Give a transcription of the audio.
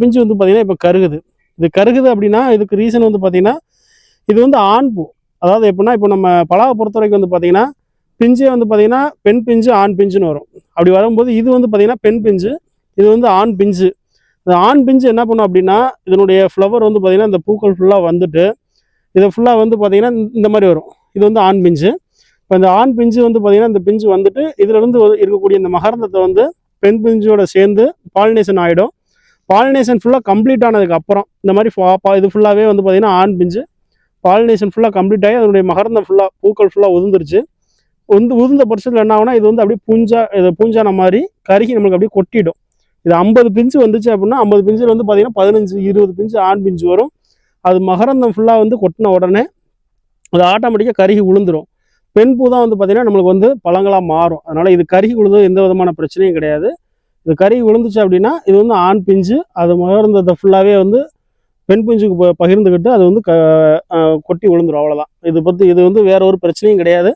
பிஞ்சு வந்து பார்த்தீங்கன்னா இப்போ கருகுது. இது கருகுது அப்படின்னா இதுக்கு ரீசன் வந்து பார்த்தீங்கன்னா இது வந்து ஆண் பூ. அதாவது எப்படின்னா இப்போ நம்ம பலாவை பொறுத்த வரைக்கும் வந்து பார்த்தீங்கன்னா பிஞ்சே வந்து பார்த்தீங்கன்னா பெண் பிஞ்சு ஆண் பிஞ்சுன்னு வரும். அப்படி வரும்போது இது வந்து பார்த்தீங்கன்னா பெண் பிஞ்சு இது வந்து ஆண் பிஞ்சு. இந்த ஆண் பிஞ்சு என்ன பண்ணும் அப்படின்னா இதனுடைய ஃப்ளவர் வந்து பார்த்தீங்கன்னா இந்த பூக்கள் ஃபுல்லாக வந்துட்டு இது ஃபுல்லாக வந்து பார்த்தீங்கன்னா இந்த மாதிரி வரும். இது வந்து ஆண் பிஞ்சு. இப்போ இந்த ஆண் பிஞ்சு வந்து பார்த்தீங்கன்னா இந்த பிஞ்சு வந்துட்டு இதிலிருந்து இருக்கக்கூடிய இந்த மகரந்தத்தை வந்து பெண் பிஞ்சோட சேர்ந்து பாலினேஷன் ஆகிடும் பாலினேஷன் ஃபுல்லாக கம்ப்ளீட் ஆனதுக்கு அப்புறம் இந்த மாதிரி ஃபா- பா- இது ஃபுல்லாகவே வந்து பார்த்திங்கன்னா ஆண் பிஞ்சு பாலினேஷன் ஃபுல்லாக கம்ப்ளீட் ஆகி அதனுடைய மகரந்தம் ஃபுல்லாக பூக்கள் ஃபுல்லாக உதிர்ந்துருச்சு. வந்து உதிர்ந்த பட்சத்தில் என்ன ஆகுனா இது வந்து அப்படியே பூஞ்சா இது பூஞ்சான மாதிரி கருகி நம்மளுக்கு அப்படியே கொட்டிடும். இது ஐம்பது பிஞ்சு வந்துச்சு அப்படின்னா ஐம்பது பிஞ்சில் வந்து பார்த்திங்கன்னா பதினஞ்சு இருபது பிஞ்சு ஆண் பிஞ்சு வரும். அது மகரந்தம் ஃபுல்லாக வந்து கொட்டின உடனே அது ஆட்டோமேட்டிக்காக கருகி உளுந்துடும் பெண் பூ தான் வந்து பார்த்திங்கன்னா நம்மளுக்கு வந்து பழங்களாக மாறும். அதனால் இது கருகி உழுது எந்த விதமான பிரச்சனையும் கிடையாது. இந்த கறி விழுந்துச்சு அப்படின்னா இது வந்து ஆண் பிஞ்சு அது முகர்ந்ததை ஃபுல்லாகவே வந்து பெண் பிஞ்சுக்கு ப- பகிர்ந்துக்கிட்டு அது வந்து க கொட்டி விழுந்துடும் அவ்வளோதான் இது பற்றி இது வந்து வேற ஒரு பிரச்சனையும் கிடையாது.